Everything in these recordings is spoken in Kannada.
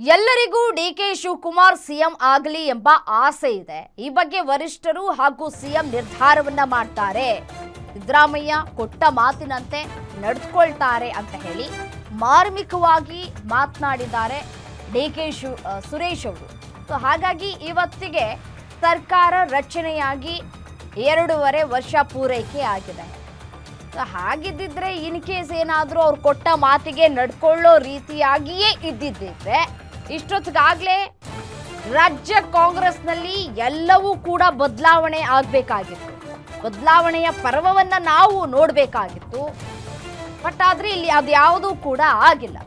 ಎಲ್ಲರಿಗೂ ಡಿ ಕೆ ಶಿವಕುಮಾರ್ ಸಿಎಂ ಆಗಲಿ ಎಂಬ ಆಸೆ ಇದೆ. ಈ ಬಗ್ಗೆ ವರಿಷ್ಠರು ಹಾಗೂ ಸಿಎಂ ನಿರ್ಧಾರವನ್ನ ಮಾಡ್ತಾರೆ. ಸಿದ್ದರಾಮಯ್ಯ ಕೊಟ್ಟ ಮಾತಿನಂತೆ ನಡೆದುಕೊಳ್ತಾರೆ ಅಂತ ಹೇಳಿ ಮಾರ್ಮಿಕವಾಗಿ ಮಾತನಾಡಿದ್ದಾರೆ ಡಿ ಕೆ ಶಿವ ಸುರೇಶ್ ಅವರು. ಸೊ, ಹಾಗಾಗಿ ಇವತ್ತಿಗೆ ಸರ್ಕಾರ ರಚನೆಯಾಗಿ ಎರಡೂವರೆ ವರ್ಷ ಪೂರೈಕೆ ಆಗಿದೆ. ಸೊ, ಹಾಗಿದ್ದಿದ್ರೆ ಇನ್ ಕೇಸ್ ಏನಾದರೂ ಅವ್ರು ಕೊಟ್ಟ ಮಾತಿಗೆ ನಡ್ಕೊಳ್ಳೋ ರೀತಿಯಾಗಿಯೇ ಇದ್ದಿದ್ದಿದ್ರೆ ಇಷ್ಟೊತ್ತಿಗಾಗಲೇ ರಾಜ್ಯ ಕಾಂಗ್ರೆಸ್ನಲ್ಲಿ ಎಲ್ಲವೂ ಕೂಡ ಬದಲಾವಣೆ ಆಗಬೇಕಾಗಿತ್ತು. ಬದಲಾವಣೆಯ ಪರ್ವವನ್ನ ನಾವು ನೋಡಬೇಕಾಗಿತ್ತು. ಬಟ್ ಆದ್ರೆ ಇಲ್ಲಿ ಅದ್ಯಾವುದೂ ಕೂಡ ಆಗಿಲ್ಲ.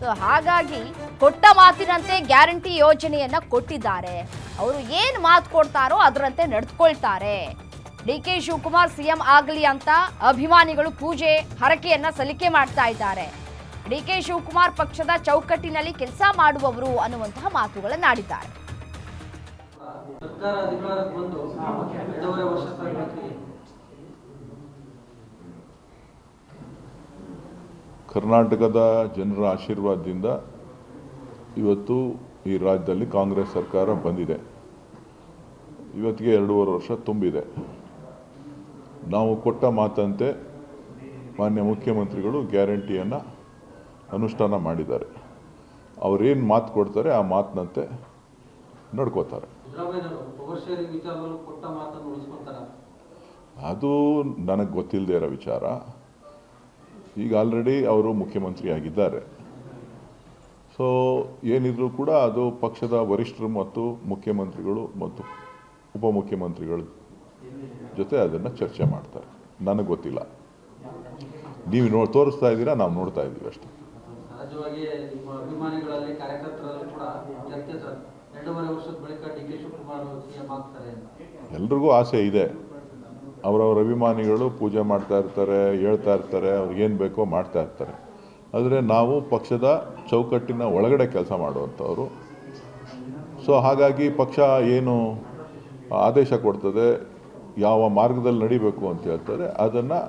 ಸೊ ಹಾಗಾಗಿ ಕೊಟ್ಟ ಮಾತಿನಂತೆ ಗ್ಯಾರಂಟಿ ಯೋಜನೆಯನ್ನ ಕೊಟ್ಟಿದ್ದಾರೆ. ಅವರು ಏನು ಮಾತು ಕೊಡ್ತಾರೋ ಅದರಂತೆ ನಡೆದುಕೊಳ್ತಾರೆ ಡಿ ಕೆ ಶಿವಕುಮಾರ್ ಸಿಎಂ ಆಗಲಿ ಅಂತ ಅಭಿಮಾನಿಗಳು ಪೂಜೆ, ಹರಕೆಯನ್ನ ಸಲ್ಲಿಕೆ ಮಾಡ್ತಾ ಇದ್ದಾರೆ. ಡಿ ಕೆ ಶಿವಕುಮಾರ್ ಪಕ್ಷದ ಚೌಕಟ್ಟಿನಲ್ಲಿ ಕೆಲಸ ಮಾಡುವವರು ಅನ್ನುವಂತಹ ಮಾತುಗಳನ್ನಾಡಿದ್ದಾರೆ ಸರ್ಕಾರ ಅಧಿಕಾರಕ್ಕೆ ಬಂದು ಎರಡೂವರೆ ವರ್ಷ ತರಬೇತಿ. ಕರ್ನಾಟಕದ ಜನರ ಆಶೀರ್ವಾದದಿಂದ ಇವತ್ತು ಈ ರಾಜ್ಯದಲ್ಲಿ ಕಾಂಗ್ರೆಸ್ ಸರ್ಕಾರ ಬಂದಿದೆ. ಇವತ್ತಿಗೆ ಎರಡೂವರೆ ವರ್ಷ ತುಂಬಿದೆ. ನಾವು ಕೊಟ್ಟ ಮಾತಂತೆ ಮಾನ್ಯ ಮುಖ್ಯಮಂತ್ರಿಗಳು ಗ್ಯಾರಂಟಿಯನ್ನು ಅನುಷ್ಠಾನ ಮಾಡಿದ್ದಾರೆ. ಅವರೇನು ಮಾತು ಕೊಡ್ತಾರೆ ಆ ಮಾತಿನಂತೆ ನಡ್ಕೋತಾರೆ. ಅದು ನನಗೆ ಗೊತ್ತಿಲ್ಲದೆ ಇರೋ ವಿಚಾರ. ಈಗ ಆಲ್ರೆಡಿ ಅವರು ಮುಖ್ಯಮಂತ್ರಿ ಆಗಿದ್ದಾರೆ ಸೊ ಏನಿದ್ರೂ ಕೂಡ ಅದು ಪಕ್ಷದ ವರಿಷ್ಠರು ಮತ್ತು ಮುಖ್ಯಮಂತ್ರಿಗಳು ಮತ್ತು ಉಪಮುಖ್ಯಮಂತ್ರಿಗಳ ಜೊತೆ ಅದನ್ನು ಚರ್ಚೆ ಮಾಡ್ತಾರೆ. ನನಗೆ ಗೊತ್ತಿಲ್ಲ. ನೀವು ನೋ ತೋರಿಸ್ತಾ ಇದ್ದೀರಾ ನಾವು ನೋಡ್ತಾ ಇದ್ದೀವಿ ಅಷ್ಟೇ. ಸಹಜವಾಗಿ ನಿಮ್ಮ ಅಭಿಮಾನಿಗಳಲ್ಲಿ ಕಾರ್ಯಕರ್ತರಲ್ಲಿ ಕೂಡ ಚರ್ಚೆ ಸರ್ ಎರಡೂವರೆ ವರ್ಷದ ಬಳಿಕ ಡಿ ಕೆ ಶಿವಕುಮಾರ್ ಸಿಎಂ ಆಗ್ತಾರೆ ಎಲ್ರಿಗೂ ಆಸೆ ಇದೆ. ಅವರವ್ರ ಅಭಿಮಾನಿಗಳು ಪೂಜೆ ಮಾಡ್ತಾ ಇರ್ತಾರೆ, ಹೇಳ್ತಾ ಇರ್ತಾರೆ ಅವ್ರಿಗೇನು ಬೇಕೋ ಮಾಡ್ತಾ ಇರ್ತಾರೆ. ಆದರೆ ನಾವು ಪಕ್ಷದ ಚೌಕಟ್ಟಿನ ಒಳಗಡೆ ಕೆಲಸ ಮಾಡುವಂಥವ್ರು. ಸೊ ಹಾಗಾಗಿ ಪಕ್ಷ ಏನು ಆದೇಶ ಕೊಡ್ತದೆ, ಯಾವ ಮಾರ್ಗದಲ್ಲಿ ನಡಿಬೇಕು ಅಂತ ಹೇಳ್ತಾರೆ, ಅದನ್ನು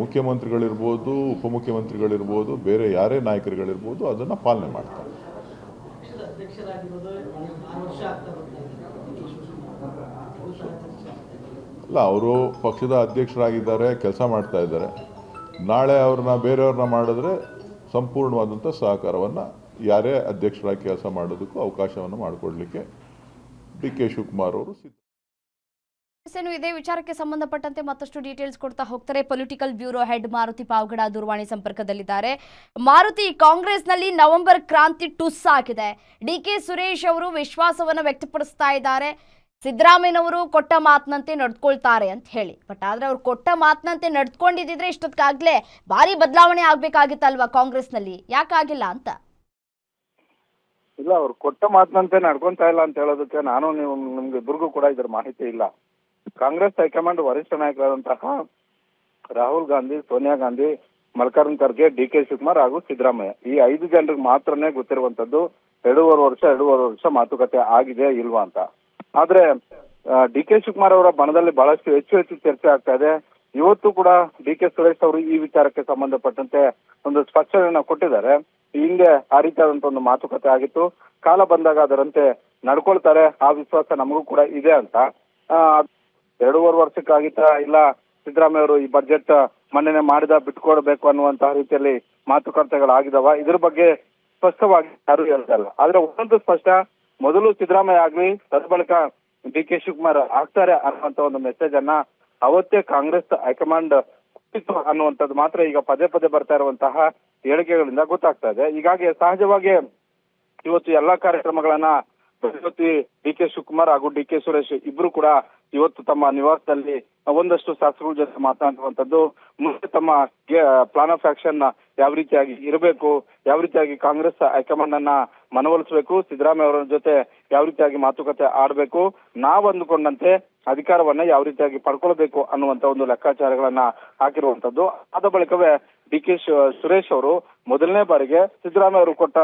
ಮುಖ್ಯಮಂತ್ರಿಗಳಿರ್ಬೋದು ಉಪಮುಖ್ಯಮಂತ್ರಿಗಳಿರ್ಬೋದು ಬೇರೆ ಯಾರೇ ನಾಯಕರುಗಳಿರ್ಬೋದು ಅದನ್ನು ಪಾಲನೆ ಮಾಡ್ತಾರೆ. ಅಲ್ಲ ಅವರು ಪಕ್ಷದ ಅಧ್ಯಕ್ಷರಾಗಿದ್ದಾರೆ ಕೆಲಸ ಮಾಡ್ತಾ ಇದ್ದಾರೆ. ನಾಳೆ ಅವ್ರನ್ನ ಬೇರೆಯವ್ರನ್ನ ಮಾಡಿದ್ರೆ ಸಂಪೂರ್ಣವಾದಂಥ ಸಹಕಾರವನ್ನು ಯಾರೇ ಅಧ್ಯಕ್ಷರಾಗಿ ಕೆಲಸ ಮಾಡೋದಕ್ಕೂ ಅವಕಾಶವನ್ನು ಮಾಡಿಕೊಡ್ಲಿಕ್ಕೆ ಡಿ ಕೆ ಶಿವಕುಮಾರ್ ಅವರು ಸಿದ್ಧ ಇದೇ. ವಿಚಾರಕ್ಕೆ ಸಂಬಂಧಪಟ್ಟಂತೆ ಮತ್ತಷ್ಟು ಡೀಟೇಲ್ಸ್ ಕೊಡ್ತಾ ಹೋಗ್ತಾರೆ. Political bureau head Maruti Pavagada ದೂರವಾಣಿ ಸಂಪರ್ಕದಲ್ಲಿದ್ದಾರೆ. ಮಾರುತಿ ಕಾಂಗ್ರೆಸ್ನಲ್ಲಿ ನವೆಂಬರ್ ಕ್ರಾಂತಿ ಟುಸ್ ಆಗಿದೆ. ಡಿ ಕೆ ಸುರೇಶ್ ಅವರು ವಿಶ್ವಾಸವನ್ನು ವ್ಯಕ್ತಪಡಿಸ್ತಾ ಇದ್ದಾರೆ. ಸಿದ್ದರಾಮಯ್ಯನವರು ಕೊಟ್ಟ ಮಾತಿನಂತೆ ನಡ್ಕೊಳ್ತಾರೆ ಅಂತ ಹೇಳಿ. ಬಟ್ ಆದ್ರೆ ಅವ್ರು ಕೊಟ್ಟ ಮಾತಿನಂತೆ ನಡ್ಕೊಂಡಿದ್ದಿದ್ರೆ ಇಷ್ಟೊತ್ತಿಗಾಗ್ಲೇ ಭಾರಿ ಬದಲಾವಣೆ ಆಗ್ಬೇಕಾಗಿತ್ತಲ್ವಾ ಕಾಂಗ್ರೆಸ್ನಲ್ಲಿ? ಯಾಕಾಗಿಲ್ಲ ಅಂತ? ಇಲ್ಲ, ಅವ್ರು ಕೊಟ್ಟ ಮಾತಿನಂತೆ ನಡ್ಕೊಂತ ಇಲ್ಲ ಅಂತ ಹೇಳೋದಕ್ಕೆ ನಾನು ನೀವು ನಿಮ್ಗೆ ಇಬ್ಬರಿಗೂ ಕೂಡ ಇದ್ರ ಮಾಹಿತಿ ಇಲ್ಲ. ಕಾಂಗ್ರೆಸ್ ಹೈಕಮಾಂಡ್ ವರಿಷ್ಠ ನಾಯಕರಾದಂತಹ ರಾಹುಲ್ ಗಾಂಧಿ, ಸೋನಿಯಾ ಗಾಂಧಿ ಮಲ್ಲಿಕಾರ್ಜುನ್ ಖರ್ಗೆ, ಡಿ ಕೆ ಶಿವಕುಮಾರ್ ಹಾಗೂ ಸಿದ್ದರಾಮಯ್ಯ. ಈ ಐದು ಜನರಿಗೆ ಮಾತ್ರನೇ ಗೊತ್ತಿರುವಂತದ್ದು ಎರಡೂವರೆ ವರ್ಷ ಎರಡೂವರೆ ವರ್ಷ ಮಾತುಕತೆ ಆಗಿದೆ ಇಲ್ವಾ ಅಂತ. ಆದ್ರೆ ಡಿ ಕೆ ಶಿವಕುಮಾರ್ ಅವರ ಬಣದಲ್ಲಿ ಬಹಳಷ್ಟು ಹೆಚ್ಚು ಹೆಚ್ಚು ಚರ್ಚೆ ಆಗ್ತಾ ಇದೆ. ಇವತ್ತು ಕೂಡ ಡಿ ಕೆ ಸುರೇಶ್ ಅವರು ಈ ವಿಚಾರಕ್ಕೆ ಸಂಬಂಧಪಟ್ಟಂತೆ ಒಂದು ಸ್ಪಷ್ಟನೆಯನ್ನ ಕೊಟ್ಟಿದ್ದಾರೆ. ಹಿಂದೆ ಆ ರೀತಿಯಾದಂತ ಒಂದು ಮಾತುಕತೆ ಆಗಿತ್ತು. ಕಾಲ ಬಂದಾಗ ಅದರಂತೆ ನಡ್ಕೊಳ್ತಾರೆ. ಆ ವಿಶ್ವಾಸ ನಮಗೂ ಕೂಡ ಇದೆ ಅಂತ. ಎರಡೂವರೆ ವರ್ಷಕ್ಕಾಗಿತ್ತ ಇಲ್ಲ? ಸಿದ್ದರಾಮಯ್ಯ ಅವರು ಈ ಬಜೆಟ್ ಮನ್ನಣೆ ಮಾಡಿದ ಬಿಟ್ಕೊಡ್ಬೇಕು ಅನ್ನುವಂತಹ ರೀತಿಯಲ್ಲಿ ಮಾತುಕತೆಗಳಾಗಿದಾವ. ಇದ್ರ ಬಗ್ಗೆ ಸ್ಪಷ್ಟವಾಗಿ ಯಾರು ಹೇಳ್ತಾ ಇಲ್ಲ ಆದ್ರೆ ಒಂದೊಂದು ಸ್ಪಷ್ಟ, ಮೊದಲು ಸಿದ್ದರಾಮಯ್ಯ ಆಗ್ಲಿ ತದಬಳಿಕ ಡಿ ಕೆ ಶಿವಕುಮಾರ್ ಆಗ್ತಾರೆ ಅನ್ನುವಂತ ಒಂದು ಮೆಸೇಜ್ ಅನ್ನ ಅವತ್ತೇ ಕಾಂಗ್ರೆಸ್ ಹೈಕಮಾಂಡ್ ಕೊಟ್ಟಿತ್ತು ಅನ್ನುವಂಥದ್ದು ಮಾತ್ರ ಈಗ ಪದೇ ಪದೇ ಬರ್ತಾ ಇರುವಂತಹ ಹೇಳಿಕೆಗಳಿಂದ ಗೊತ್ತಾಗ್ತಾ ಇದೆ. ಹೀಗಾಗಿ ಸಹಜವಾಗಿ ಇವತ್ತು ಎಲ್ಲಾ ಕಾರ್ಯಕ್ರಮಗಳನ್ನ ಡಿ ಕೆ ಶಿವಕುಮಾರ್ ಹಾಗೂ ಡಿ ಕೆ ಸುರೇಶ್ ಇಬ್ರು ಕೂಡ ಇವತ್ತು ತಮ್ಮ ನಿವಾಸದಲ್ಲಿ ಒಂದಷ್ಟು ಶಾಸಕರ ಜೊತೆ ಮಾತನಾಡುವಂತದ್ದು ಮುಂದೆ ತಮ್ಮ ಪ್ಲಾನ್ ಆಫ್ ಆಕ್ಷನ್ ಯಾವ ರೀತಿಯಾಗಿ ಇರಬೇಕು, ಯಾವ ರೀತಿಯಾಗಿ ಕಾಂಗ್ರೆಸ್ ಹೈಕಮಾಂಡ್ ಅನ್ನ ಮನವೊಲಿಸಬೇಕು, ಸಿದ್ದರಾಮಯ್ಯ ಅವರ ಜೊತೆ ಯಾವ ರೀತಿಯಾಗಿ ಮಾತುಕತೆ ಆಡಬೇಕು, ನಾವು ಅಂದುಕೊಂಡಂತೆ ಅಧಿಕಾರವನ್ನ ಯಾವ ರೀತಿಯಾಗಿ ಪಡ್ಕೊಳ್ಬೇಕು ಅನ್ನುವಂತ ಒಂದು ಲೆಕ್ಕಾಚಾರಗಳನ್ನ ಹಾಕಿರುವಂತದ್ದು ಅದ ಬಳಿಕವೇ ಡಿ ಕೆ ಸುರೇಶ್ ಅವರು ಮೊದಲನೇ ಬಾರಿಗೆ ಸಿದ್ದರಾಮಯ್ಯ ಅವರು ಕೊಟ್ಟ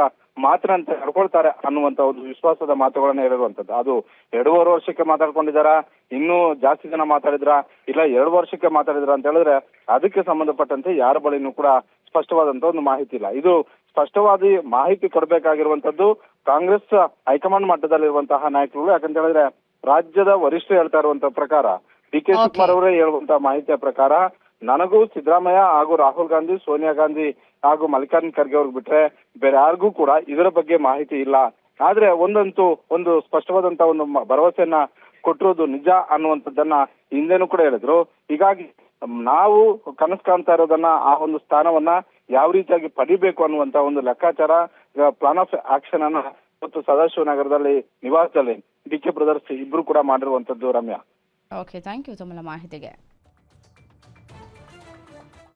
ಮಾತಿನಂತೆ ನಡ್ಕೊಳ್ತಾರೆ ಅನ್ನುವಂತ ಒಂದು ವಿಶ್ವಾಸದ ಮಾತುಗಳನ್ನ ಹೇಳಿರುವಂತದ್ದು ಅದು ಎರಡೂವರೆ ವರ್ಷಕ್ಕೆ ಮಾತಾಡ್ಕೊಂಡಿದಾರ ಇನ್ನೂ ಜಾಸ್ತಿ ಜನ ಮಾತಾಡಿದ್ರ? ಇಲ್ಲ ಎರಡು ವರ್ಷಕ್ಕೆ ಮಾತಾಡಿದ್ರ ಅಂತ ಹೇಳಿದ್ರೆ ಅದಕ್ಕೆ ಸಂಬಂಧಪಟ್ಟಂತೆ ಯಾರ ಬಳಿನೂ ಕೂಡ ಸ್ಪಷ್ಟವಾದಂತ ಒಂದು ಮಾಹಿತಿ ಇಲ್ಲ. ಇದು ಸ್ಪಷ್ಟವಾದ ಮಾಹಿತಿ ಕೊಡಬೇಕಾಗಿರುವಂತದ್ದು ಕಾಂಗ್ರೆಸ್ ಹೈಕಮಾಂಡ್ ಮಟ್ಟದಲ್ಲಿರುವಂತಹ ನಾಯಕರುಗಳು. ಯಾಕಂತ ಹೇಳಿದ್ರೆ ರಾಜ್ಯದ ವರಿಷ್ಠ ಹೇಳ್ತಾ ಇರುವಂತ ಪ್ರಕಾರ ಡಿ ಕೆ. ಶಿವಕುಮಾರ್ ಅವರೇ ಹೇಳುವಂತ ಮಾಹಿತಿಯ ಪ್ರಕಾರ ನನಗೂ ಸಿದ್ದರಾಮಯ್ಯ ಹಾಗೂ ರಾಹುಲ್ ಗಾಂಧಿ, ಸೋನಿಯಾ ಗಾಂಧಿ ಹಾಗೂ ಮಲ್ಲಿಕಾರ್ಜುನ್ ಖರ್ಗೆ ಅವ್ರಿಗೆ ಬಿಟ್ರೆ ಬೇರೆ ಯಾರಿಗೂ ಕೂಡ ಇದರ ಬಗ್ಗೆ ಮಾಹಿತಿ ಇಲ್ಲ. ಆದ್ರೆ ಒಂದಂತೂ ಒಂದು ಸ್ಪಷ್ಟವಾದಂತ ಒಂದು ಭರವಸೆಯನ್ನ ಕೊಟ್ಟಿರೋದು ನಿಜ ಅನ್ನುವಂಥದ್ದನ್ನ ಹಿಂದೆನೂ ಕೂಡ ಹೇಳಿದ್ರು. ಹೀಗಾಗಿ ನಾವು ಕನಸು ಕಾಣ್ತಾ ಇರೋದನ್ನ ಆ ಒಂದು ಸ್ಥಾನವನ್ನ ಯಾವ ರೀತಿಯಾಗಿ ಪಡಿಬೇಕು ಅನ್ನುವಂತ ಒಂದು ಲೆಕ್ಕಾಚಾರ ಪ್ಲಾನ್ ಆಫ್ ಆಕ್ಷನ್ ಅನ್ನ ಇವತ್ತು ಸದಾಶಿವನಗರದಲ್ಲಿ ನಿವಾಸದಲ್ಲಿ ಡಿ ಕೆ ಬ್ರದರ್ಸ್ ಇಬ್ರು ಕೂಡ ಮಾಡಿರುವಂತದ್ದು ರಮ್ಯಾ. ಓಕೆ ಥ್ಯಾಂಕ್ ಯು ತಮ್ಮ ಮಾಹಿತಿಗೆ.